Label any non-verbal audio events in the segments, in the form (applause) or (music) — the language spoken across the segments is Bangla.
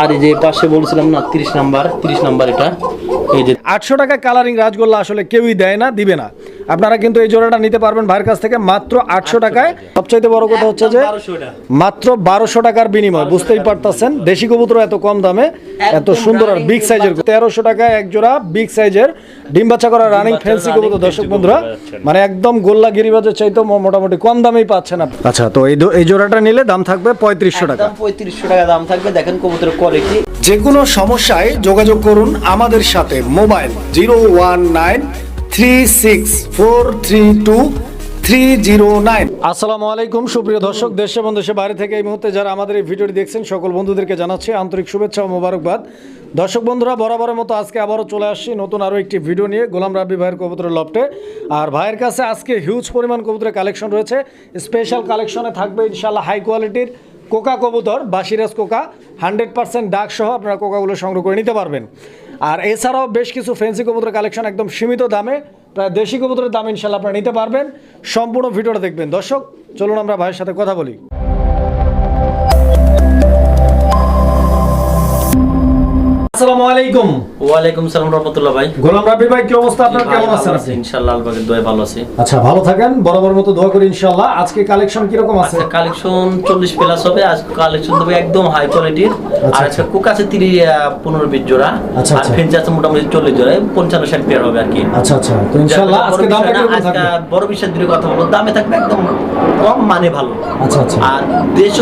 আর এই যে পাশে বলছিলাম না, তিরিশ নাম্বার তিরিশ নাম্বার এটা। এই যে আটশো টাকা কালারিং রাজগোল্লা আসলে কেউই দেয় না, দিবে না। আপনারা কিন্তু এই জোড়াটা নিতে পারবেন ভাইয়ের কাছ থেকে মাত্র আটশো টাকায়। সবচাইতে বড় কথা হচ্ছে যে মাত্র বারোশো টাকার বিনিময় বুঝতেই পারতেছেন? দেশি কবুতর এত কম দামে এত সুন্দর আর বিগ সাইজের তেরোশো টাকায় এক জোড়া বিগ সাইজের ডিম বাচ্চা করা রানিং ফ্যান্সি কবুতর। দর্শক বন্ধুরা মানে একদম গোল্লা গিরিবাজের চাইতেও মোটামুটি কম দামেই পাচ্ছেন আপনি। আচ্ছা তো এই জোড়াটা নিলে দাম থাকবে পঁয়ত্রিশশো টাকা। পঁয়ত্রিশশো টাকা দাম থাকবে। দেখেন কবুতরের কোয়ালিটি যে কোনো সমস্যায় যোগাযোগ করুন আমাদের সাথে। Mobile zero one nine three six four three two three zero nine আলাইকুম, সুপ্রিয় দর্শক, দেশ এবং বাইরে থেকে এই মুহূর্তে যারা আমাদের এই ভিডিওটি দেখছেন, সকল বন্ধুদেরকে আন্তরিক শুভেচ্ছা মোবারকবাদ। দর্শক বন্ধুরা, বরাবরের মতো আজকে আবারও চলে আসছি নতুন আরও একটি ভিডিও নিয়ে গোলাম কবুতরের লফটে। আর ভাইয়ের কাছে আজকে হিউজ পরিমাণ কবুতরের কালেকশন রয়েছে। স্পেশাল কালেকশনে থাকবে ইনশাল্লাহ হাই কোয়ালিটির কোকা কবুতর, বাসিরাজ কোকা হান্ড্রেড পার্সেন্ট ডাক সহ আপনারা কোকাগুলো সংগ্রহ করে নিতে পারবেন। আর এছাড়াও বেশ কিছু ফ্যান্সি কবুতরের কালেকশন একদম সীমিত দামে, প্রায় দেশি কবুতরের দাম ইনশাল্লাহ আপনারা নিতে পারবেন। সম্পূর্ণ ভিডিওটা দেখবেন। দর্শক, চলুন আমরা ভাইয়ের সাথে কথা বলি। আসসালামু আলাইকুম। ওয়ালাইকুম সালাম রহমতুল্লাহ ভাই। গোলাম রাব্বি ভাই কি অবস্থা আপনার? কেমন আছেন আপনি? আলবাগের দোয়া ভালো আছে। আচ্ছা ভালো থাকেন বরাবর মতো দোয়া করি ইনশাআল্লাহ। আজকে কালেকশন কীরকম আছে? আচ্ছা কালেকশন চল্লিশ প্লাস হবে আজ কালেকশন দেবে একদম হাই কোয়ালিটির আচ্ছা, আর আজকে কুক আছে তিরিশ পনেরো বিশ জোড়া। আচ্ছা, আর আচ্ছা। ফেঞ্চ আছে মোটামুটি চল্লিশ জোড়া এই পঞ্চান্ন ষাট পেয়ার হবে আর কি। আচ্ছা আচ্ছা। তো ইনশাআল্লাহ বড় আজকে দামটা বিষয় কীরকম আজকে থাকবে? বড় বিষয়ের দূরে কথা বলব দামে থাকবে একদম কম মানে ভালো। আচ্ছা আচ্ছা। আর দেশ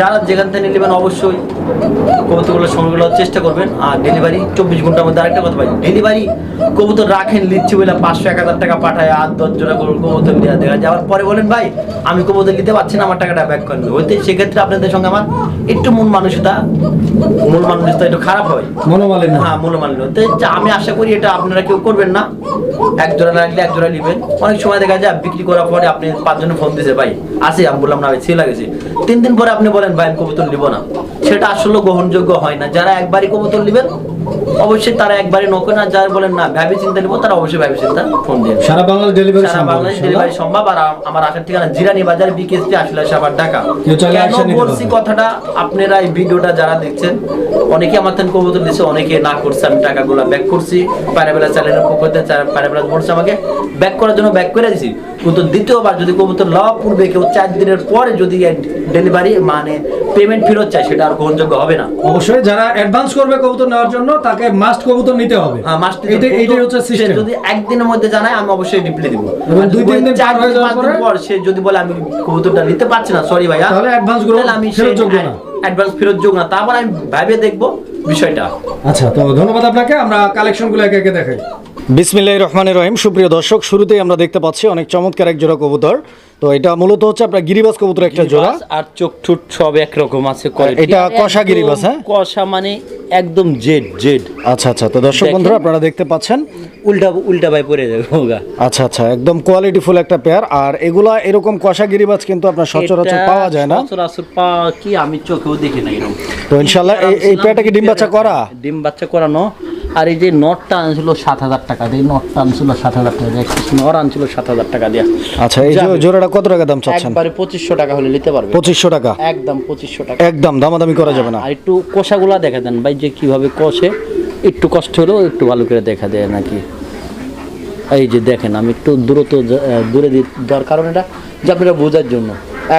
যারা যেখান থেকে নেবেন অবশ্যই কবুতরগুলো সংগ্রহ চেষ্টা করবেন। আর ডেলিভারি চব্বিশ ঘণ্টার মধ্যে আরেকটা কথা ভাই ডেলিভারি কবুতর রাখেন লিচ্ছি বলে পাঁচশো এক হাজার টাকা পাঠায় আর দশ জোড়া কবুতর দেওয়া দেখা আবার পরে বলেন ভাই আমি কবুতর নিতে পারছি না আমার টাকাটা ব্যাক করেন হইতে সেক্ষেত্রে আপনাদের সঙ্গে আমার একটু মন মানুষতা মূল মানুষতা একটু খারাপ হয়। মনোমালিন্য। হ্যাঁ মূল্যমান্য তো আমি আশা করি এটা আপনারা কেউ করবেন না। এক জোড়া লাগলে এক জোড়া নেবেন। অনেক সময় দেখা যায় বিক্রি করার পরে আপনি পাঁচজনে ফোন দিছে ভাই আসি আমি বললাম না ভাই ছিল লাগেছে। তিন দিন পরে আপনি বলেন ভাই আমি কবুতর নিব না। সেটা আসলে গ্রহণযোগ্য হয় না। যারা একবারই কবুতর নেবেন অবশ্যই তারা একবারই নকে না যারা বলেন না ভাবি চিন্তা নিব তারা অবশ্যই ভাবি চিন্তা ফোন দিয়ে সারা বাংলার ডেলিভারি সারা বাংলাদেশ ডেলিভারি সম্ভব আর আমার আসার ঠিকানা জিরানি বাজার বিকেএসপি আসলে সাবার ঢাকা। কেন বলছি কথাটা? আপনারা এই ভিডিওটা যারা দেখছেন অনেকে আমার থেকে কবুতর দিচ্ছে অনেকে না করছে আমি টাকাগুলো ব্যাক করছি। প্যারাবেলা চ্যানেলের পক্ষ থেকে প্যারাবেলা বলছে আমাকে ব্যাক করার জন্য ব্যাক করে দিছি। কিন্তু দ্বিতীয়বার যদি কবুতর লওয়া পূর্বে কেউ চার দিনের পরে যদি ডেলিভারি মানে পেমেন্ট ফেরত চায় সেটা আর গ্রহণযোগ্য হবে না। অবশ্যই যারা অ্যাডভান্স করবে কবুতর নেওয়ার জন্য তাকে মাস্ট কবুতর নিতে হবে। হ্যাঁ, মাস তিন এইটা দিন। এইটাই হচ্ছে সিস্টেম যদি একদিনের মধ্যে জানায় আমি অবশ্যই রিপ্লাই দিব। দুই তিন দিন চার পার হয়ে যাওয়ার পরে? সে যদি বলে আমি কবুতরটা নিতে পারছি না সরি ভাইয়া তাহলে advance গুলো আমি ফেরত যোগ্য না। অ্যাডভান্স ফেরত যোগ না। তারপর আমি ভাবে দেখব বিষয়টা। আচ্ছা তো ধন্যবাদ আপনাকে। আমরা কালেকশনগুলো একে একে দেখাই। বিসমিল্লাহ রহমানের রহিম। সুপ্রিয় দর্শক শুরুতেই আমরা দেখতে পাচ্ছি অনেক চমৎকার এক জোড়া কবুতর। তো এটা মূলত হচ্ছে আপনার গিরিবাজ কবুতর একটা জোড়া। আর চোখ ঠুট সব একরকম আছে এটা কষা গিরিবাস, হ্যাঁ? কষা মানে একদম জেড জেড। আচ্ছা আচ্ছা। তো দর্শক। বন্ধুরা আপনারা দেখতে পাচ্ছেন। উল্টা উল্টা ভাই পড়ে যাবে ওগা আচ্ছা আচ্ছা। একদম কোয়ালিটিফুল একটা পেয়ার আর এগুলা এরকম কষা গিরিবাজ কিন্তু আপনার সচরাচর পাওয়া যায় না। সচরাচর পাওয়া কি আমি চোখেও দেখি না এরকম। তো ইনশাল্লাহ এই- এই পেয়ারটা কি ডিম বাচ্চা করা? ডিম বাচ্চা করানো আর এই যে নটটা আনছিল সাত হাজার টাকা দিয়ে নটটা আনছিল সাত হাজার টাকা দিয়ে নর আনছিল সাত হাজার টাকা দিয়ে। আচ্ছা এই জোড়াটা কত টাকা দাম চাচ্ছেন? একবারে পঁচিশশো টাকা হলে নিতে পারবে। পঁচিশশো টাকা? একদম পঁচিশশো টাকা। একদম দামাদামি করা যাবে না। আর একটু কষাগুলা দেখা দেন ভাই যে কীভাবে কষে। একটু কষ্ট হলেও একটু ভালো করে দেখা দেয় নাকি। এই যে দেখেন আমি একটু দূরত্ব দূরে দেওয়ার কারণ এটা যে আপনারা বোঝার জন্য।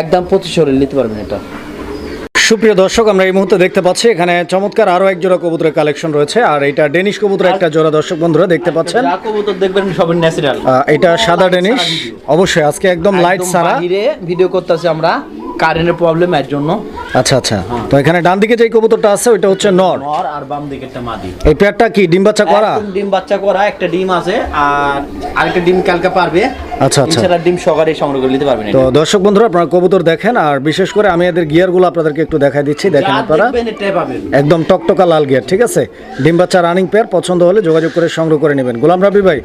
একদম পঁচিশশো হলে নিতে পারবেন এটা। সুপ্রিয় দর্শক আমরা এই মুহূর্তে দেখতে পাচ্ছি এখানে চমৎকার আরও এক জোড়া কবুতরের কালেকশন রয়েছে আর এটা ডেনিশ কবুতরের একটা জোড়া দর্শক বন্ধুরা দেখতে পাচ্ছেন। যা কবুতর দেখবেন সবই ন্যাচারাল। এটা সাদা ডেনিশ অবশ্যই আজকে একদম লাইট সারা ভিডিও করতেছি আমরা কারেন্টের প্রবলেম এর জন্য। আচ্ছা আচ্ছা। তো এখানে ডান দিকে যে কবুতরটা আছে ওইটা হচ্ছে নর। নর আর বাম দিকে একটা মাদি। এই পেয়ারটা কি ডিম বাচ্চা করা? ডিম বাচ্চা করা একটা ডিম আছে আর আরেকটা ডিম কালকে পারবে। আচ্ছা, আচ্ছা। ইনশাআল্লাহ ডিম সকালে সংগ্রহ করে নিতে পারবেন তো দর্শক বন্ধুরা আপনারা কবুতর দেখেন আর বিশেষ করে আমি এদের গিয়ারগুলো আপনাদেরকে একটু দেখাই দিচ্ছি দেখেন আপনারা। একদম টকটকা লাল গিয়ার ঠিক আছে? ডিম বাচ্চা রানিং পেয়ার পছন্দ হলে যোগাযোগ করে সংগ্রহ করে নেবেন। গোলাম রাবি ভাই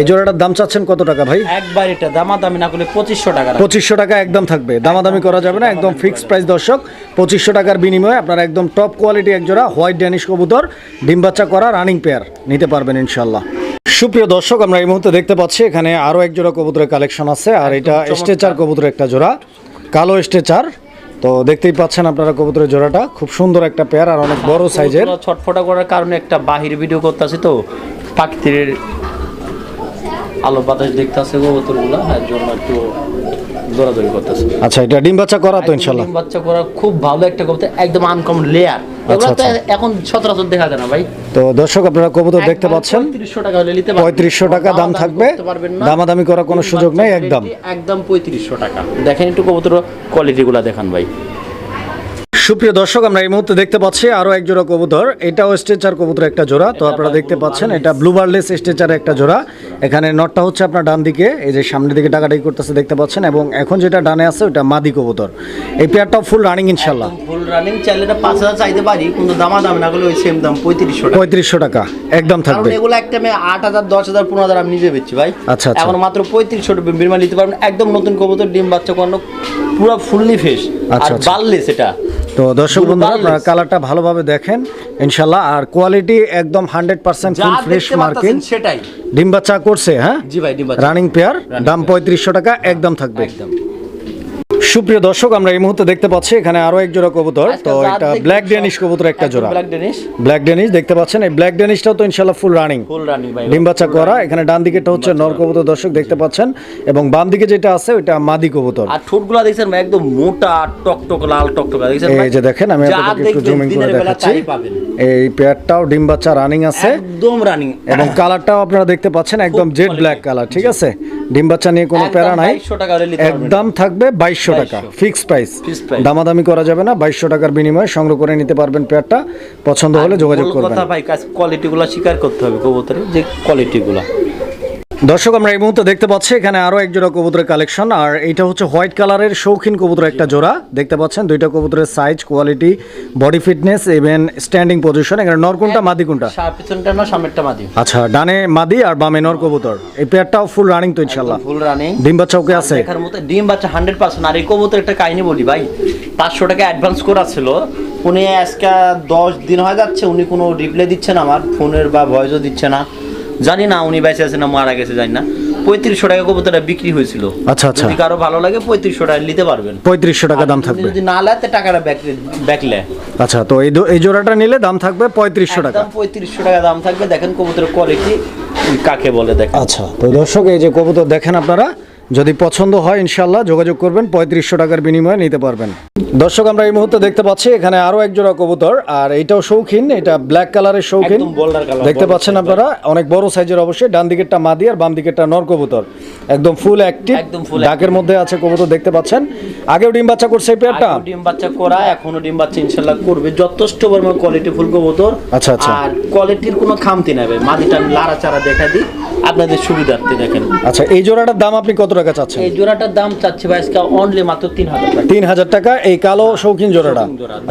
এই জোড়াটার দাম চাচ্ছেন কত টাকা ভাই? একবার এটা দামাদামি না করলে পঁচিশশো টাকা পঁচিশশো টাকা একদম থাকবে। দামাদামি করা যাবে না একদম ফিক্সড প্রাইস দর্শক। পঁচিশশো টাকার বিনিময়ে আপনারা একদম টপ কোয়ালিটি এক জোড়া হোয়াইট ড্যানিশ কবুতর ডিম বাচ্চা করা রানিং পেয়ার নিতে পারবেন ইনশাল্লাহ। সুপ্রিয় দর্শক আমরা এই মুহূর্তে দেখতে পাচ্ছি এখানে আরও এক জোড়া কবুতরের কালেকশন আছে আর এটা স্টেচার কবুতরের একটা জোড়া কালো স্টেচার। তো দেখতেই পাচ্ছেন আপনারা কবুতরের জোড়াটা খুব সুন্দর একটা পেয়ার আর অনেক বড় সাইজের ছটফটা করার কারণে একটা বাহির ভিডিও করতেছি তো পাখির আলো বাতাস দেখতে আছে কবুতরগুলো হ্যাঁ জন্য একটু দৌড়াদৌড়ি করতেছে। আচ্ছা এটা ডিম বাচ্চা করা তো ইনশাল্লাহ। ডিম বাচ্চা করা খুব ভালো একটা কবুতর একদম আনকমন লেয়ার এগুলো তো আচ্ছা। এখন সচরাচর দেখা যায় না ভাই। তো দর্শক আপনারা কবুতর দেখতে পাচ্ছেন? 3500 টাকা হলে নিতে পঁয়ত্রিশশো টাকা দাম থাকবে। দামাদামি করার কোনো সুযোগ নেই একদম। একদম পঁয়ত্রিশশো টাকা। দেখেন একটু কবুতর কোয়ালিটি গুলা দেখান ভাই। সুপ্রিয় দর্শক আমরা এই মুহূর্তে দেখতে পাচ্ছি আরও এক জোড়া কবুতর। এটাও স্ট্রেচার কবুতর একটা জোড়া। তো আপনারা দেখতে পাচ্ছেন এটা ব্লুবার্লেস স্ট্রেচার একটা জোড়া। এখানে নটটা হচ্ছে আপনার ডান দিকে এই যে সামনের দিকে টাকাটাকি করতেছে দেখতে পাচ্ছেন এবং এখন যেটা ডানে আছে ওটা মাদি কবুতর। এই পেয়ারটাও ফুল রানিং ইনশাল্লাহ ফুল রানিং চাইলে এটা পাঁচ হাজার চাইতে পারি কিন্তু দামা দাম না করলে ওই সেম দাম পঁয়ত্রিশশো টাকা। পঁয়ত্রিশশো টাকা একদম থাকবে। এগুলো একটা মেয়ে আট হাজার দশ হাজার পনেরো হাজার আমি নিজে বেচছি ভাই। আচ্ছা, আচ্ছা। এখন মাত্র পঁয়ত্রিশশো বিমা নিতে পারবেন একদম নতুন কবুতর ডিম বাচ্চা করানো পুরো ফুললি ফেস আচ্ছা, আর আচ্ছা। বাড়লে সেটা। তো দর্শক বন্ধুরা আপনারা কালারটা ভালোভাবে দেখেন ইনশাল্লাহ আর কোয়ালিটি একদম hundred percent full fresh marking সেটাই। ডিম বাচ্চা করছে হ্যাঁ? জি ভাই ডিম বাচ্চা রানিং পেয়ার দাম pair। পঁয়ত্রিশশো টাকা একদম থাকবে। একদম। সুপ্রিয় দর্শক আমরা এই মুহূর্তে দেখতে পাচ্ছি এখানে আরও এক জোড়া কবুতর। তো এটা ব্ল্যাক ডেনিশ কবুতর একটা জোড়া। ব্ল্যাক ডেনিশ ব্ল্যাক ডেনিশ দেখতে পাচ্ছেন। এই ব্ল্যাক ডেনিশটাও তো ইনশাল্লাহ ফুল রানিং ফুল রানিং ভাই ডিম বাচ্চা করা। এখানে ডান দিকেটা হচ্ছে নর কবুতর দর্শক দেখতে পাচ্ছেন। এবং বাম দিকে যেটা আছে ওইটা মাদি কবুতর। আর ঠোঁটগুলো দেখছেন ভাই একদম মোটা টকটক লাল টকটকা। দেখছেন? এই যে দেখেন আমি যা আপনাদেরকে একটু জুমিং করে দেখাচ্ছি। এই পেয়ারটাও ডিম বাচ্চা রানিং আছে। একদম রানিং এবং কালারটাও আপনারা দেখতে পাচ্ছেন একদম জেড ব্ল্যাক কালার ঠিক আছে? ডিম বাচ্চা নিয়ে কোনো প্যারা নাই। 2200 টাকা হলে নিতে পারবেন। একদম থাকবে বাইশশো টাকা। 2200 ফিক্স প্রাইস দামাদামি করা যাবে না বাইশশো টাকার বিনিময়ে সংগ্রহ করে নিতে পারবেন প্যারটা পছন্দ হলে যোগাযোগ করবেন। কথা ভাই কাজ কোয়ালিটিগুলো স্বীকার করতে হবে কবুতরের যে কোয়ালিটিগুলো দর্শক আমরা এই মুহূর্তে দেখতে পাচ্ছি এখানে আরও এক জোড়া কবুতরের কালেকশন আর এটা হচ্ছে হোয়াইট কালারের শৌখিন কবুতর একটা জোড়া। দেখতে পাচ্ছেন দুইটা কবুতরের size quality body fitness even standing position এখানে নর কোনটা মাদি কোনটা? পিছনটা না সামনেরটা মাদি। আচ্ছা ডানে মাদি আর বামে নর কবুতর। এই পেয়ারটাও ফুল রানিং তো ইনশাল্লাহ ফুল রানিং ডিম বাচ্চা ওকে আছে? দেখার মতো ডিম বাচ্চা হান্ড্রেড পার্সেন্ট আর এই কবুতর একটা কাহিনী বলি ভাই পাঁচশো টাকা অ্যাডভান্স করা ছিল। উনি আজকে দশ দিন হয়ে যাচ্ছে উনি কোনো রিপ্লাই দিচ্ছে না আমার ফোনের বা ভয়েসও দিচ্ছে না। জানি না উনি বেঁচে আছে না মারা গেছে জানি না। পঁয়ত্রিশশো টাকা কবুতরটা বিক্রি হয়েছিল। আচ্ছা, আচ্ছা। যদি কারও ভালো লাগে পঁয়ত্রিশশো টাকা নিতে পারবেন। পঁয়ত্রিশশো টাকা দাম থাকবে। যদি না লাগে টাকাটা ব্যাক ব্যাকলে আচ্ছা তো এই এই জোড়াটা নিলে দাম থাকবে পঁয়ত্রিশশো টাকা। পঁয়ত্রিশশো টাকা দাম থাকবে। দেখেন কবুতরের কোয়ালিটি কাকে বলে দেখেন। আচ্ছা তো দর্শক এই যে কবুতর দেখেন আপনারা যদি পছন্দ হয় ইনশাল্লাহ যোগাযোগ করবেন পঁয়ত্রিশশো টাকার বিনিময়ে নিতে পারবেন। দর্শক আমরা এই মুহূর্তে দেখতে পাচ্ছি এখানে আরও এক জোড়া কবুতর আর এইটাও শৌখিন এটা ব্ল্যাক কালারের শৌখিন। দেখতে পাচ্ছেন আপনারা অনেক বড় সাইজের অবশ্যই ডান দিকেরটা মাদি আর বাম দিকেরটা নর কবুতর। একদম ফুল অ্যাক্টিভ ডাকের মধ্যে আছে কবুতর দেখতে পাচ্ছেন। আগেও ডিম বাচ্চা করছে এই পেয়ারটা ডিম বাচ্চা করা এখনও ডিম বাচ্চা ইনশাল্লাহ করবে। যথেষ্ট পরিমাণ কোয়ালিটি ফুল কবুতর। আচ্ছা, আচ্ছা। আর কোয়ালিটির কোনো খামতি নেবে মাদিটা লাড়া চারা দেখা দিই। আপনাদের সুবিধার্থে দেখেন। আচ্ছা এই জোড়াটার দাম আপনি কত টাকা চাচ্ছেন? এই জোড়াটার দাম চাচ্ছি ভাই আজকে অনলি মাত্র তিন হাজার টাকা। তিন হাজার টাকা এই কালো শৌখিন জোড়াটা।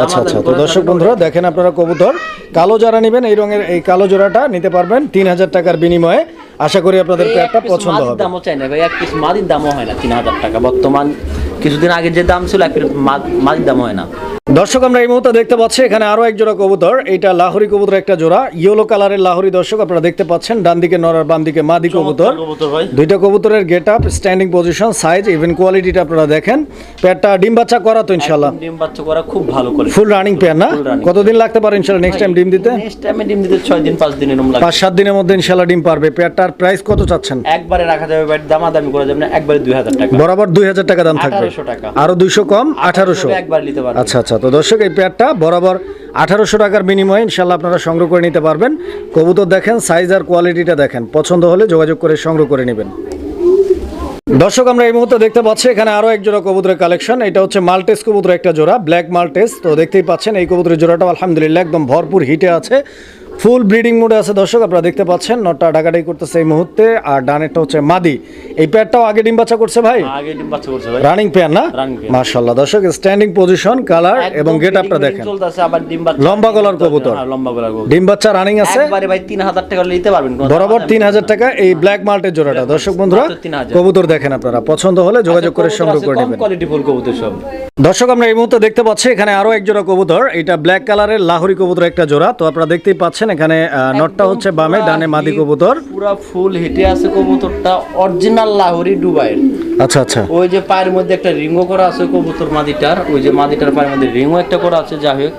আচ্ছা আচ্ছা তো দর্শক বন্ধুরা দেখেন আপনারা কবুতর। কালো যারা নেবেন এই রঙের এই কালো জোড়াটা নিতে পারবেন তিন হাজার টাকার বিনিময়ে। আশা করি আপনাদের piece পছন্দ হবে। দামও চাই না ভাই এক পিস মাদির দামও হয় না তিন হাজার টাকা। বর্তমান কিছুদিন আগে যে দাম ছিল এক পিস মাদির দাম হয় না। দর্শক আমরা এই মুহূর্তে দেখতে পাচ্ছি এখানে আরও এক জোড়া কবুতর। এটা লাহোরি কবুতর একটা জোড়া। ইয়েলো কালারের লাহোরি দর্শক আপনারা দেখতে পাচ্ছেন। ডান দিকে নর আর বাম দিকে মাদি কবুতর। দুইটা কবুতরের get up standing position size even কোয়ালিটিটা আপনারা দেখেন। পেয়ারটা ডিম বাচ্চা করা তো ইনশাল্লাহ ডিম বাচ্চা করা খুব ভালো কোয়ালিটি ফুল রানিং পেয়ার না? কতদিন লাগতে পারে ইনশাল্লাহ নেক্সট টাইম ডিম দিতে? নেক্সট টাইমে ডিম দিতে ছয় দিন পাঁচ দিন এরকম লাগে পাঁচ সাত দিনের মধ্যে ইনশাল্লাহ ডিম পারবে। পেয়ারটার প্রাইস কত চাচ্ছেন? একবারে রাখা যাবে বাট দামাদামি করা যাবে না একবারে দুই হাজার টাকা। বরাবর দুই হাজার টাকা দাম থাকবে। 1800 টাকা। আরও দুইশো কম আঠারোশো একবার নিতে পারবেন আচ্ছা আচ্ছা তো দর্শক, এই পেয়ারটা বরাবর আঠারোশো টাকার বিনিময়ে ইনশাল্লাহ আপনারা সংগ্রহ করে নিতে পারবেন। কবুতর দেখেন সাইজ আর কোয়ালিটিটা দেখেন। পছন্দ হলে যোগাযোগ করে সংগ্রহ করে নেবেন। দর্শক, আমরা এই মুহূর্তে দেখতে পাচ্ছি, এখানে আরও এক জোড়া কবুতরের কালেকশন এটা হচ্ছে মাল্টেস কবুতর একটা জোড়া ব্ল্যাক মাল্টেস। তো দেখতেই পাচ্ছেন, এই কবুতরের জোড়াটা আলহামদুলিল্লাহ একদম ভরপুর হিটে আছে। ফুল ব্রিডিং মোডে আছে দর্শক আপনারা দেখতে পাচ্ছেন নটটা ডাকাডাকি করতেছে এই মুহূর্তে আর ডানেরটা হচ্ছে মাদি। এই পেয়ারটাও আগে ডিম বাচ্চা করছে ভাই? আগে ডিম বাচ্চা করছে ভাই। রানিং পেয়ার না? মাশাআল্লাহ দর্শক স্ট্যান্ডিং পজিশন কালার এবং গেট আপটা দেখেন। চলতেছে আবার ডিম বাচ্চা লম্বা গলার কবুতর। হ্যাঁ, লম্বা গলার কবুতর। ডিম বাচ্চা রানিং আছে। একবারে ভাই তিন হাজার টাকা নিতে পারবেন বরাবর দামাদামি তিন হাজার টাকা এই ব্ল্যাক মাল্টের জোড়াটা। দর্শক বন্ধুরা কবুতর দেখেন আপনারা। পছন্দ হলে যোগাযোগ করে সংগ্রহ করে নেবেন। কোয়ালিটি ফুল কবুতর সব। দর্শক আমরা এই মুহূর্তে দেখতে পাচ্ছি এখানে আরও এক জোড়া কবুতর। এটা ব্ল্যাক কালারের লাহোরি কবুতর একটা জোড়া। তো আপনারা দেখতেই পাচ্ছেন এখানে নটটা হচ্ছে বামে ডানে মাদি কবুতর। পুরা ফুল হেঁটে আছে কবুতরটা অরিজিনাল লাহোরি দুবাইয়ের। আচ্ছা আচ্ছা। ওই যে পায়ের মধ্যে একটা রিংও করা আছে কবুতর মাদিটার ওই যে মাদিটার পায়ের মধ্যে রিংও একটা করা আছে যাই হোক।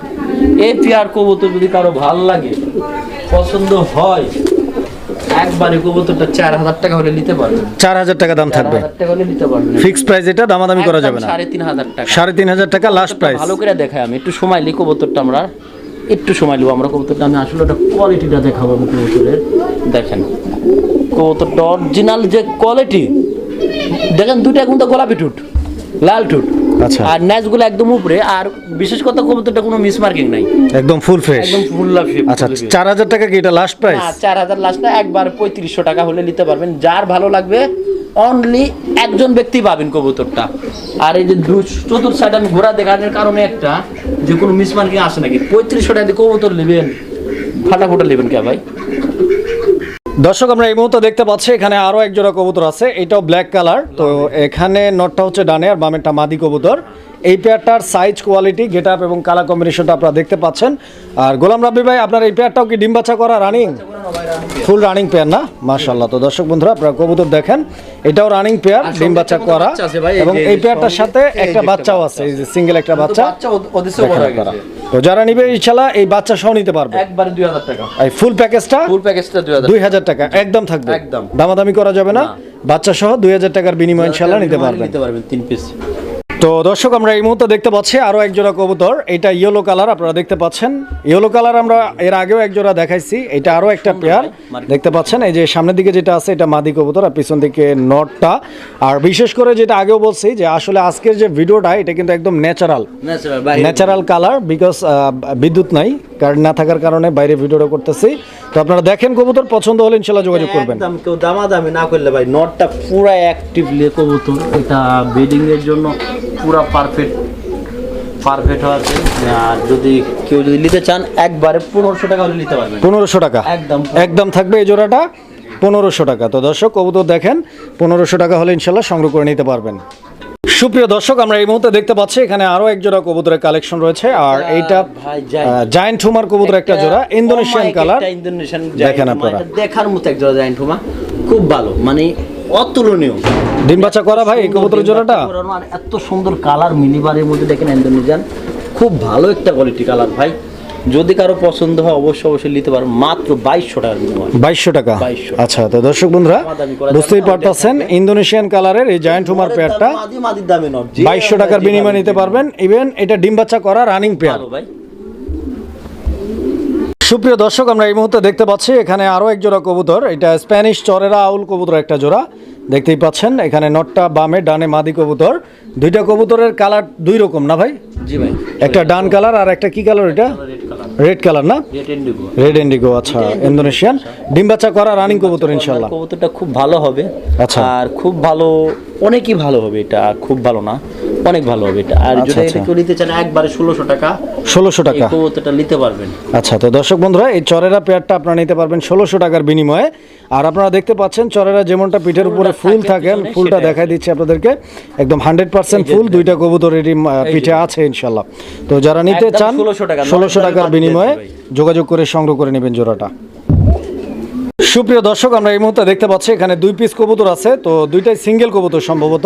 এই পেয়ার কবুতর যদি কারও ভালো লাগে পছন্দ হয় একবারে কবুতরটা চার হাজার টাকা হলে নিতে পারবেন টাকা দাম থাকবে। হাজার টাকা হলে নিতে পারবেন ফিক্স প্রাইস এটা দামাদামি করা যাবে না। সাড়ে তিন হাজার টাকা। সাড়ে তিন হাজার টাকা লাস্ট প্রাইস ভালো করে দেখাই আমি একটু সময় নিই কবুতরটা আমরা। একটু সময় নেব আমরা কবুতরটা আমি আসলে ওটা কোয়ালিটিটা দেখাবো আমি কবুতরের। দেখেন কবুতরটা অরিজিনাল যে কোয়ালিটি দেখেন দুইটা এখন তো গোলাপি টুট লাল টুট আচ্ছা। আর ন্যাচগুলো একদম উপরে আর বিশেষ কথা কবুতরটা কোনো মিস মার্কিং নাই। একদম ফুল ফ্রেশ একদম ফুল আচ্ছা চার হাজার টাকা কি এটা লাস্ট প্রাইস না চার হাজার লাস্টটা একবার পঁয়ত্রিশশো টাকা হলে নিতে পারবেন। যার ভালো লাগবে অনলি একজন ব্যক্তি পাবেন কবুতরটা। আর এই যে চতুর্থ সাইড আমি ঘোরা দেখানোর কারণে একটা, যে কোনো মিসমার্কিং আসে নাকি? পঁয়ত্রিশশো টাকা কবুতর নেবেন। ফাটাফুটা নেবেন কে ভাই? দর্শক, আমরা এই মুহূর্তে দেখতে পাচ্ছি এখানে আরও একজোড়া কবুতর আছে। এটাও ব্ল্যাক কালার তো এখানে নটটা হচ্ছে ডানে আর বামেরটা মাদি কবুতর। এই পেয়ারটার সাইজ কোয়ালিটি গেট আপ এবং কালার কম্বিনেশনটা আপনারা দেখতে পাচ্ছেন। আর গোলাম রাব্বি ভাই আপনার এই পেয়ারটাও কি ডিম বাচ্চা করা রানিং ফুল রানিং পেয়ার না? মাশাল্লাহ তো দর্শক বন্ধুরা আপনারা কবুতর দেখেন এটাও রানিং পেয়ার আর ডিম বাচ্চা করা। এবং এই পেয়ারটার সাথে একটা বাচ্চাও আছে এই যে সিঙ্গেল একটা বাচ্চা। হয়ে। তো যারা নিবে ইনশাল্লাহ এই বাচ্চা সহ নিতে পারবে। একবারে দুই হাজার টাকা। এই ফুল প্যাকেজটা ফুল প্যাকেজটা দুই হাজার দুই হাজার টাকা একদম থাকবে। একদম। দামাদামি করা যাবে না। বাচ্চা সহ দুই হাজার টাকার বিনিময় ইনশাল্লাহ নিতে পারবেন। নিতে পারবেন তিন পিস তো দর্শক আমরা এই মুহূর্তে দেখতে পাচ্ছি আরও একজোড়া কবুতর। এটা ইয়েলো কালার আপনারা দেখতে পাচ্ছেন। ইয়েলো কালার আমরা এর আগেও একজোড়া দেখাইছি। এটা আরও একটা পেয়ার দেখতে পাচ্ছেন এই যে সামনের দিকে যেটা আছে এটা মাদি কবুতর আর পিছন দিকে নটটা। আর বিশেষ করে যেটা আগেও বলছি যে আসলে আজকের যে ভিডিওটা এটা কিন্তু একদম ন্যাচারাল ন্যাচারাল কালার বিকজ বিদ্যুৎ নাই কারেন্ট না থাকার কারণে বাইরে ভিডিওটা করতেছি। তো আপনারা দেখেন কবুতর পছন্দ হলে ইনশাল্লাহ যোগাযোগ করবেন। একদম কেউ দামাদামি না করলে ভাই নটটা পুরো অ্যাক্টিভলি কবুতর। এটা বেডিং এর জন্য পুরা পারফেক্ট পারফেক্ট আছে আর যদি কেউ যদি নিতে চান একবারে পনেরোশো টাকা হলে নিতে পারবেন। পনেরোশো টাকা? একদম একদম থাকবে এই জোড়াটা? পনেরোশো টাকা। তো দর্শক কবুতর দেখেন পনেরোশো টাকা হলে ইনশাল্লাহ সংগ্রহ করে নিতে পারবেন। সুপ্রিয় দর্শক আমরা এই মুহূর্তে দেখতে পাচ্ছি এখানে আরও এক জোড়া কবুতরের কালেকশন রয়েছে আর এইটা জায়েন্ট হুমার কবুতর একটা জোড়া ইন্দোনেশিয়ান কালার ইন্দোনেশিয়ান দেখেন আপনারা। দেখার মতো এক জোড়া জায়েন্ট হুমা খুব ভালো। মানে অতুলনীয়। ডিম বাচ্চা করা ভাই কবুতরের জোড়াটা? আর এত সুন্দর কালার মিলিবারের মধ্যে দেখেন ইন্দোনেশিয়ান। খুব ভালো একটা কোয়ালিটি কালার ভাই। যদি কারও পছন্দ হয় অবশ্যই অবশ্যই নিতে পারেন। মাত্র বাইশশো বিনিময়। বাইশশো টাকা? 2200 আচ্ছা তো দর্শক বন্ধুরা বুঝতেই পারতেছেন ইন্দোনেশিয়ান কালারের এই জায়েন্ট হুমার পেয়ারটা বাইশশো টাকার বিনিময়ে নিতে পারবেন। ইভেন এটা ডিম বাচ্চা করা রানিং পেয়ার ভাই। সুপ্রিয় দর্শক আমরা এই মুহূর্তে দেখতে পাচ্ছি এখানে আরও এক জোড়া কবুতর। এটা স্প্যানিশ চরেরা আউল কবুতর একটা জোড়া। দেখতেই পাচ্ছেন এখানে নটটা বামে ডানে মাদি কবুতর। দুইটা কবুতরের কালার দুই রকম না ভাই? জি ভাই। একটা ডান কালার আর একটা কি কালার এটা? Red colour. না? Red indigo. রেড ইন্ডিগো আচ্ছা ইন্দোনেশিয়ান। ডিম বাচ্চা করা রানিং কবুতর ইনশাল্লাহ কবুতরটা খুব ভালো হবে। আচ্ছা। আর খুব ভালো অনেকই ভালো হবে এটা খুব ভালো না। অনেক ভালো হবে এটা। আর আচ্ছা, যদি আচ্ছা। এটা কেউ নিতে চান একবারে ষোলোশো টাকা ষোলোশো এই টাকা কবুতরটা নিতে পারবেন। আচ্ছা তো দর্শক বন্ধুরা এই চরেরা পেয়ারটা আপনারা নিতে পারবেন ষোলোশো টাকার বিনিময়ে। আর আপনারা দেখতে পাচ্ছেন চরেরা যেমনটা পিঠের উপরে ফুল থাকে থাকেন ফুলটা দেখাই দিচ্ছি আপনাদেরকে। একদম হান্ড্রেড পার্সেন্ট ফুল দুইটা কবুতরেরই আহ, পিঠে আছে ইনশাল্লাহ তো যারা নিতে চান 1600 টাকা, ষোলোশো নয় টাকার বিনিময়ে যোগাযোগ করে সংগ্রহ করে নেবেন জোড়াটা। সুপ্রিয় দর্শক আমরা এই মুহূর্তে দেখতে পাচ্ছি এখানে দুই পিস কবুতর আছে। তো দুইটাই সিঙ্গেল কবুতর সম্ভবত।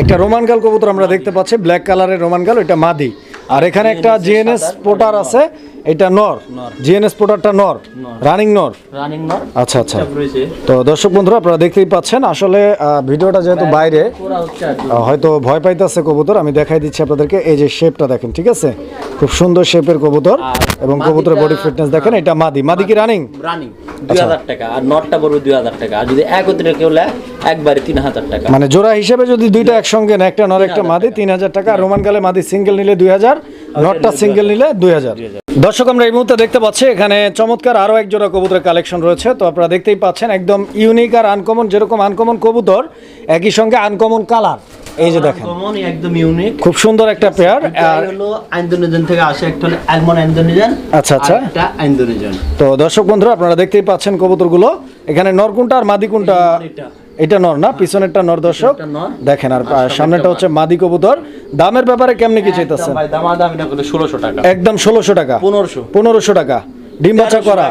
একটা রোমান গাল কবুতর আমরা দেখতে পাচ্ছি ব্ল্যাক কালারের রোমান গাল ওইটা মাদি। আর এখানে একটা জিএনএস পোটার আছে এটা নর। জিএনএস পোটারটা নর রানিং নর। রানিং নট আচ্ছা আচ্ছা। তো দর্শক বন্ধুরা আপনারা দেখতেই পাচ্ছেন আসলে ভিডিওটা যেহেতু বাইরে হয়তো ভয় পাইতেছে কবুতর আমি দেখাই দিচ্ছি আপনাদেরকে এই যে শেপটা দেখেন ঠিক আছে? খুব সুন্দর শেপের কবুতর। এবং কবুতরের বডি ফিটনেস দেখেন এটা মাদি। মাদি কি রানিং রানিং আচ্ছা। দুই হাজার টাকা আর নটটা পড়বে দুই হাজার টাকা। আর যদি একত্রে কেউ নেয় একবারে তিন হাজার টাকা। মানে জোড়া হিসেবে যদি দুইটা একসঙ্গে নেয় একটা নর একটা মাদি তিন হাজার টাকা। আর রোমান গালে মাদি সিঙ্গেল নিলে দুই হাজার নটটা সিঙ্গেল নিলে দুই হাজার। দর্শক আমরা এই মুহূর্তে দেখতে পাচ্ছি এখানে চমৎকার আরও এক জোড়া কবুতরের কালেকশন রয়েছে। তো আপনারা দেখতেই পাচ্ছেন একদম ইউনিক আর আনকমন যেরকম আনকমন কবুতর একই সঙ্গে আনকমন কালার এই যে দেখেন। একদম ইউনিক খুব সুন্দর একটা পেয়ার আর হলো ইন্দোনেশিয়ান থেকে আসে একটা হলো অ্যালমন ইন্দোনেশিয়ান আচ্ছা, আচ্ছা। একটা ইন্দোনেশিয়ান তো দর্শক বন্ধুরা আপনারা দেখতেই পাচ্ছেন কবুতরগুলো। এখানে নর কোনটা আর মাদি কোনটা? এটা। এটা নর না? পিছনেরটা নর দর্শক। দেখেন আর সামনেটা হচ্ছে মাদি কবুতর। দামের ব্যাপারে কেমনি কি চাইতেছেন? ভাই দামাদামিটা করলে ষোলোশো টাকা। একদম ষোলোশো টাকা। পনেরোশো। পনেরোশো টাকা। ডিম বাচ্চা করা।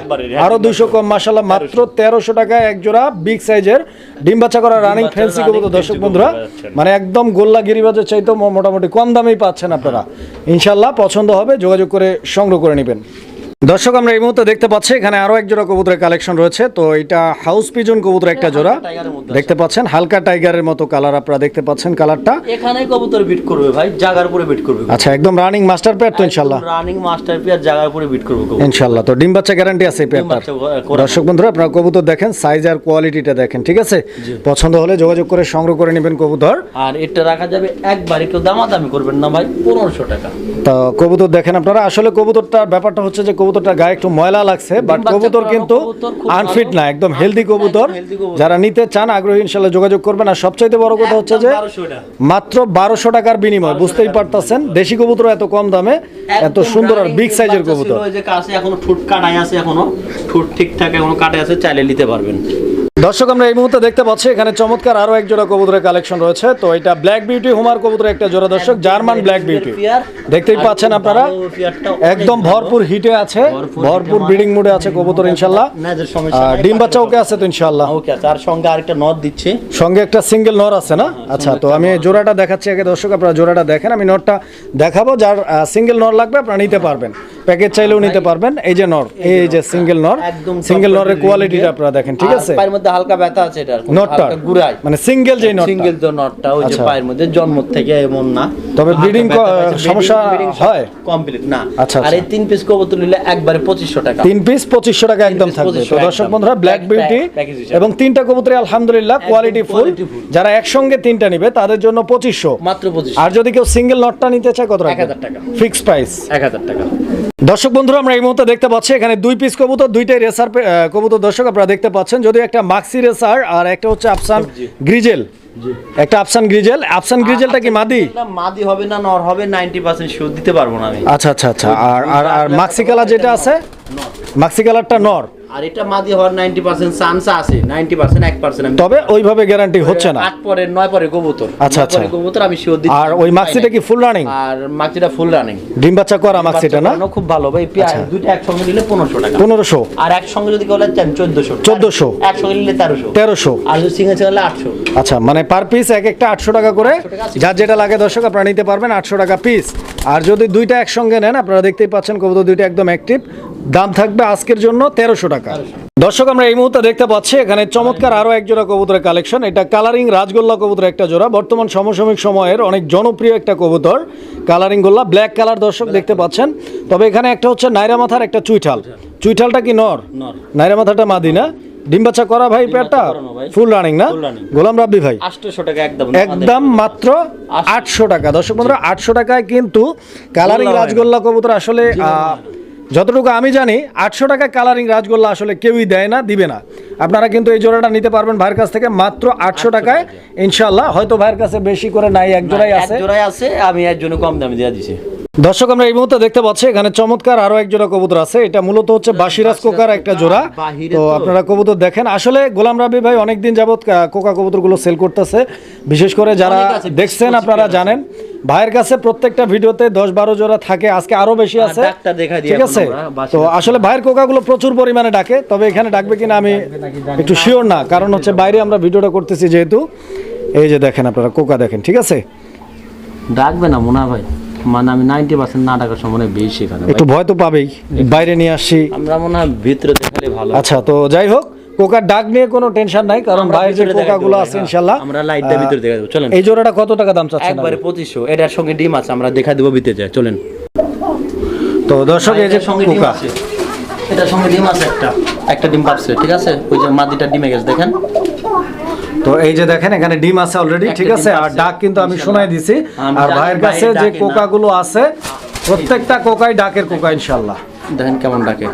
আরও দুইশো কম মাসাল্লাহ মাত্র তেরোশো টাকায় এক জোড়া বিগ সাইজের ডিম বাচ্চা করা রানিং ফ্যান্সি কবুতর। দর্শক বন্ধুরা মানে একদম গোল্লা গিরিবাজের চাইতেও মোটামুটি কম দামেই পাচ্ছেন আপনারা। ইনশাল্লাহ পছন্দ হবে যোগাযোগ করে সংগ্রহ করে নেবেন। দর্শক আমরা এই মুহূর্তে দেখতে পাচ্ছি এখানে আরও এক জোড়া কবুতরের কালেকশন রয়েছে। তো এটা হাউস পিজন কবুতর একটা জোড়া। দেখতে পাচ্ছেন হালকা টাইগারের মতো কালার আপনারা দেখতে পাচ্ছেন কালারটা এখানে কবুতর বিট করবে ভাই জাগার উপরে বিট করবে আচ্ছা একদম রানিং মাস্টার পেয়ার তো ইনশাল্লাহ রানিং মাস্টার পিয়ার জাগার উপরে বিট করবে কবুতর। ইনশাল্লাহ তো ডিম বাচ্চা গ্যারান্টি আছে পেয়ারটার দর্শক বন্ধুরা আপনারা কবুতর দেখেন সাইজ আর কোয়ালিটিটা দেখেন ঠিক আছে? পছন্দ হলে যোগাযোগ করে সংগ্রহ করে নেবেন কবুতর। আর এটা রাখা যাবে একবারে কেউ দামাদামি করবেন না ভাই পনেরোশো টাকা। তো কবুতর দেখেন আপনারা আসলে কবুতরটার ব্যাপারটা হচ্ছে যে কবুতরটার গায়ে একটু ময়লা লাগছে বাট কবুতর কিন্তু আনফিট। না একদম হেলদি কবুতর। যারা নিতে চান আগ্রহী ইনশাল্লাহ যোগাযোগ করবেন। আর সবচাইতে বড় কথা হচ্ছে যে একদম 1200 টাকা। মাত্র বারোশো টাকার বিনিময় বুঝতেই পারতেছেন দেশি কবুতর এত কম দামে এত সুন্দর আর বিগ সাইজের কবুতর। এখনও ঠোঁট কাটাই আছে এখনও। ঠোঁট ঠিকঠাক এখনও কাটে আছে চাইলে নিতে পারবেন। দর্শক আমরা এই মুহূর্তে দেখতে পাচ্ছি এখানে চমৎকার আরও এক জোড়া কবুতরের কালেকশন রয়েছে। তো এটা ব্ল্যাক বিউটি হুমার কবুতরের একটা জোড়া দর্শক জার্মান ব্ল্যাক বিউটি দেখতেই পাচ্ছেন আপনারা একদম ভরপুর হিটে আছে ভরপুর ব্রিডিং মুডে আছে কবুতর ইনশাল্লাহ। ডিম বাচ্চা ওকে আছে তো ইনশাল্লাহ। ওকে তার সঙ্গে আরেকটা নদ দিচ্ছে। সঙ্গে একটা সিঙ্গেল নর আছে না? আচ্ছা তো আমি জোড়াটা দেখাচ্ছি আগে দর্শক আপনারা জোড়াটা দেখেন আমি নরটা দেখাবো যার সিঙ্গেল নর লাগবে আপনারা নিতে পারবেন। প্যাকেজ চাইলেও নিতে পারবেন। এই যে নর এই যে সিঙ্গেল নর সিঙ্গেল proper নরের কোয়ালিটিটা আপনারা দেখেন ঠিক আছে? পায়ের মধ্যে হালকা ব্যথা আছে এটা নটটা গুড়াই মানে সিঙ্গেল যেই নটটা। সিঙ্গেল তো নটটা ওই যে আচ্ছা। পায়ের মধ্যে জন্ম থেকে এমন না। তবে পাইছে, সমস্যা হয়? কমপ্লিট না। আচ্ছা, আর আচ্ছা। এই তিন পিস কবুতর নিলে একবারে পঁচিশশো টাকা। তিন পিস পঁচিশশো টাকা একদম থাকবে। তো দর্শক বন্ধুরা ব্ল্যাক বিউটি। এবং তিনটা কবুতরে আলহামদুলিল্লাহ কোয়ালিটি ফুল যারা একসঙ্গে তিনটা নিবে তাদের জন্য পঁচিশশো। মাত্র পঁচিশ আর যদি কেউ সিঙ্গেল নটটা নিতে চায় কত এক হাজার টাকা। ফিক্স প্রাইস এক হাজার টাকা। দর্শক বন্ধুরা আমরা এই মুহূর্তে দেখতে পাচ্ছি এখানে দুই পিস কবুতর দুইটাই রেসার কবুতর দর্শক আপনারা দেখতে পাচ্ছেন। যদি একটা মাক্সি রেসার আর একটা হচ্ছে আফসান গ্রিজেল একটা আফসান গ্রিজেল আফসান গ্রিজেলটা কি মাদি? না, মাদি হবে না নর হবে নাইনটি পার্সেন্ট শিওর দিতে পারব না আমি। আচ্ছা আচ্ছা আচ্ছা। আর আর আর মাক্সি কালার যেটা আছে? মাক্সি কালারটা নর। আর এটা মাদি হওয়ার নাইনটি পার্সেন্ট চান্স আছে নাইনটি পার্সেন্ট এক পার্সেন্ট তবে ওইভাবে গ্যারান্টি হচ্ছে না। পরে নয় পরে কবুতর। আচ্ছা, আচ্ছা। কবুতর আমি শিওর দিচ্ছি। আর ওই মাক্সিটা কি ফুল রানিং আর মাক্সিটা ফুল রানিং ডিম বাচ্চা করা মাক্সিটা না? খুব ভালো ভাই আচ্ছা। একসঙ্গে নিলে পনেরোশো টাকা। পনেরোশো। আর একসঙ্গে যদি কেউ চান চোদ্দশো 1400 একসঙ্গে নিলে তেরোশো। তেরোশো। আর যদি সিঙ্গে চাইলে আটশো। আচ্ছা মানে পার পিস এক একটা আটশো টাকা করে। যার যেটা লাগে দর্শক আপনারা নিতে পারবেন আটশো টাকা পিস আর যদি দুইটা একসঙ্গে নেন আপনারা দেখতেই পাচ্ছেন কবুতর দুইটা একদম অ্যাক্টিভ দাম থাকবে আজকের জন্য তেরোশো টাকা। দর্শক আমরা এই মুহূর্তে দেখতে পাচ্ছি এখানে চমৎকার আরও এক জোড়া কবুতরের কালেকশন। এটা কালারিং রাজগোল্লা কবুতর একটা জোড়া। বর্তমান সমসাময়িক সময়ের অনেক জনপ্রিয় একটা কবুতর কালারিং গোল্লা ব্ল্যাক কালার দর্শক দেখতে পাচ্ছেন। তবে এখানে একটা হচ্ছে নাইরা মাথার একটা চুইঠাল। চুইঠালটা কি নর। নাইরা মাথাটা মাদি না? ডিম বাচ্চা করা ভাই ভাই। ফুল রানিং না? গোলাম রাব্বি ভাই। টাকা একদম একদম মাত্র আটশো টাকা। দর্শক বন্ধুরা আটশো টাকায় কিন্তু কালারিং গোল্লা রাজগোল্লা কবুতর আসলে যতটুকু আমি জানি আটশো টাকা কালারিং রাজগোল্লা আসলে কেউই দেয় না দিবে না। আপনারা কিন্তু এই জোড়াটা নিতে পারবেন ভাইয়ের কাছ থেকে মাত্র আটশো টাকায়। ইনশাল্লাহ হয়তো ভাইয়ের কাছে বেশি করে নাই এক জোড়াই আছে আমি এর জন্য কম দামে দিয়ে দিছি। দর্শক আমরা এই মুহূর্তে দেখতে পাচ্ছি এখানে চমৎকার আরও এক জোড়া কবুতর আছে। এটা মূলত হচ্ছে বাসিরাজ কোকার একটা জোড়া। তো। আপনারা কবুতর দেখেন। আসলে গোলাম রাবি ভাই অনেকদিন যাবত কোকা কবুতরগুলো সেল করতেছে। বিশেষ করে যারা আছে, দেখছেন আপনারা জানেন ভাইয়ের কাছে প্রত্যেকটা ভিডিওতে দশ বারো জোড়া থাকে আজকে আরও বেশি আছে। দেখাই দিই ঠিক আছে? তো আসলে ভাইয়ের কোকাগুলো প্রচুর পরিমাণে ডাকে তবে এখানে ডাকবে কিনা আমি একটু শিওর না কারণ হচ্ছে বাইরে আমরা ভিডিওটা করতেছি যেহেতু। এই যে দেখেন আপনারা কোকা দেখেন ঠিক আছে? ডাকবে না মোনা ভাই। মানে আমি নাইনটি পার্সেন্ট না ডাকার সম্ভাবনা বেশি এখানে। একটু ভয় তো পাবেই। বাইরে নিয়ে আসছি। আমরা মনে হয় ভিতরে দেখালে ভালো। আচ্ছা তো যাই হোক কোকার ডাক নিয়ে কোনো টেনশন নাই কারণ বাইরে যে কোকাগুলো আছে হ্যাঁ। আমরা লাইটটা ভিতরে দেখা দেবো চলেন। এই জোড়াটা কত টাকা দাম চাচ্ছেন একবারে? পঁচিশশো এটার সঙ্গে ডিম আছে আমরা দেখা দেবো ভিতরে যায় চলেন। তো দর্শক এই যে সঙ্গে ডিম কোকা। আছে। এটার সঙ্গে ডিম আছে একটা। একটা ডিম পাচ্ছে ঠিক আছে? ওই যে মাদিটা ডিমে গেছে দেখেন। তো এই যে দেখেন এখানে ডিম আছে অলরেডি ঠিক আছে? আর ডাক কিন্তু আমি শোনাই দিছি। আর ভাইয়ের কাছে যে। কোকাগুলো আছে প্রত্যেকটা কোকাই ডাকের কোকা ইনশাল্লাহ। দেখেন কেমন ডাকে।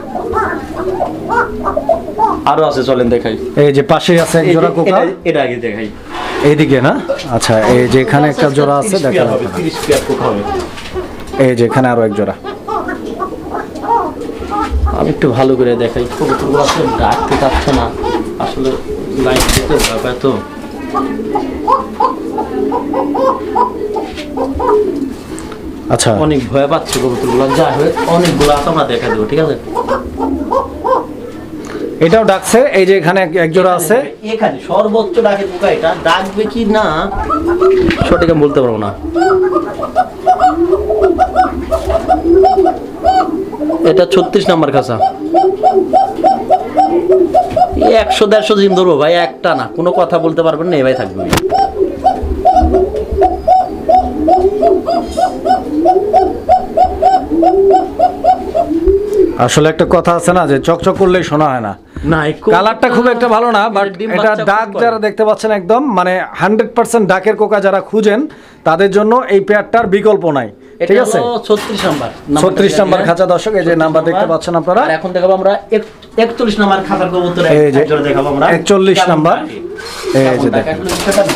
আরও আছে চলেন দেখাই। এই যে পাশেই আছে এক জোড়া কোকা। এটা- আগে দেখাই। এইদিকে না? আচ্ছা এই যে এখানে একটা জোড়া আছে দেখেন পেয়ার হবে আপনারা। 30 পেয়ার কোকা হবে। এই যে এখানে আরও এক জোড়া। আমি একটু ভালো করে দেখাই। ডাকতে চাচ্ছে না। আসলে লাইট দিতে পায় তো। আচ্ছা। অনেক ভয় পাচ্ছে কবুতরগুলো। যা হয় অনেকগুলো আমরা দেখা দেবো ঠিক আছে? এটাও ডাকছে এই যে এখানে এক- এক আছে। এখানে সর্বোচ্চ ডাকে পোকা এটা। ডাকবে কি না সঠিক আমি বলতে পারব না। এটা ছত্রিশ নাম্বার এই একশো দেড়শো দিন ধরবো ভাই একটা না। কোনো কথা বলতে পারবেন না এভাবে থাকবে আসলে একটা কথা আছে না যে চকচক করলেই শোনা হয় না। কালারটা খুব একটা ভালো না বাট এটা ডাক যারা দেখতে পাচ্ছেন একদম মানে হান্ড্রেড পার্সেন্ট ডাকের কোকা যারা খুঁজেন তাদের জন্য এই পেয়ারটার বিকল্প নাই। ঠিক আছে। নাম্বার। নাম্বার খাঁচা দর্শক এই যে নাম্বার দেখতে পাচ্ছেন আপনারা। এখন দেখাবো আমরা নাম্বার খাতার কবুতর দেখাবো আমরা। 41 নাম্বার। এই যে দেখেন।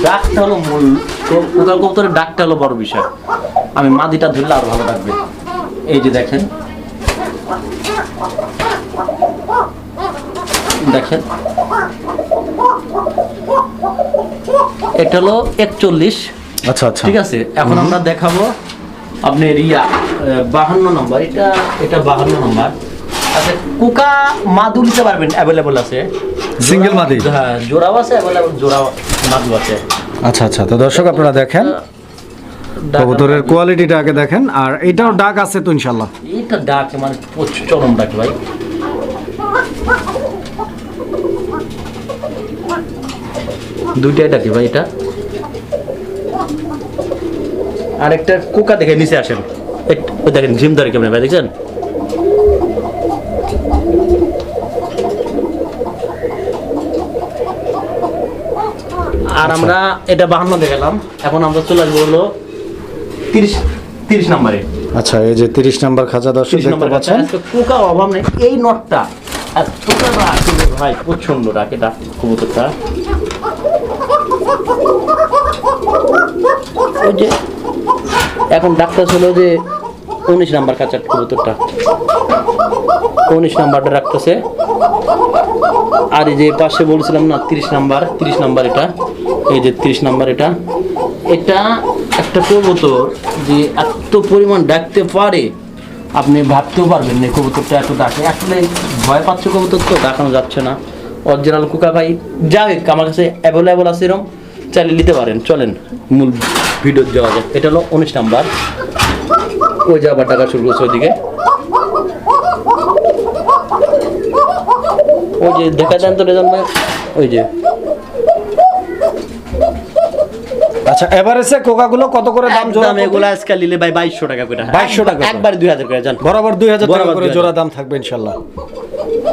ডাকটা হলো মূল। কোকাল কবুতরের ডাকটা হলো বড় বিষয়। আমি মাদিটা ধরলে আরও ভালো লাগবে। এই যে দেখেন। দেখেন। এটা হলো একচল্লিশ। আচ্ছা আচ্ছা। ঠিক আছে? এখন আমরা দেখাবো আপনার ইয়া বাহান্ন নম্বর এটা এটা বাহান্ন নম্বর। আচ্ছা কুকা মাদু নিতে পারবেন অ্যাভেলেবল আছে। সিঙ্গেল মাদি? হ্যাঁ জোড়াও আছে অ্যাভেলেবল জোড়া মাদু আছে। আচ্ছা আচ্ছা তো দর্শক আপনারা দেখেন কবুতরের কোয়ালিটিটা আগে দেখেন আর এটাও ডাক আছে তো ইনশাল্লাহ এটা ডাক মানে চরম ডাকে ভাই। দুইটাই ডাকে ভাই এটা? আরেকটা কুকা দেখে নিচে আসেন। ওই দেখেন জিম ধরে কেমন ভাই দেখছেন? আর আমরা এটা বাহান্ন দেখালাম। এখন আমরা চলে আসব হলো তিরিশ তিরিশ নম্বরে। আচ্ছা এই যে তিরিশ নাম্বার খাঁচা দর্শক দেখতে পাচ্ছেন। পোকা অভাব নেই। এই নটটা আর পোকা আসলে ভাই প্রচণ্ড ডাকে ডাক কবুতরটা। (laughs) ওই যে এখন ডাক্তার ছিল যে উনিশ নাম্বার কাঁচার কবুতরটা। উনিশ নাম্বারটা রাখতেছে। আর এই যে পাশে বলছিলাম না, তিরিশ নাম্বার তিরিশ নাম্বার এটা, এই যে তিরিশ নাম্বার এটা এটা একটা কবুতর যে এত পরিমাণ ডাকতে পারে, আপনি ভাবতেও পারবেন না কবুতরটা এত ডাকে। আসলে ভয় পাচ্ছে কবুতর তো, দেখানো যাচ্ছে না। অরিজিনাল কুকা ভাই, যাই হোক, আমার কাছে অ্যাভেলেবল আছে এরকম চালিয়ে নিতে পারেন চলেন। মূল ভিডিও যাওয়া যাক। এটা হলো উনিশ নাম্বার। ওই যে আবার টাকা শুরু করছে ওইদিকে। ওই যে দেখা দেন তো রেজান ভাই। ওই যে। আচ্ছা এভারেজে কোকাগুলো কত করে দাম জোড়া একদম এগুলো আজকাল নিলে ভাই বাইশশো টাকা করে। 2200 টাকা একবার দুই হাজার করে যান বরাবর দুই হাজার টাকা বরাবর করে জোড়া দাম থাকবে ইনশাল্লাহ।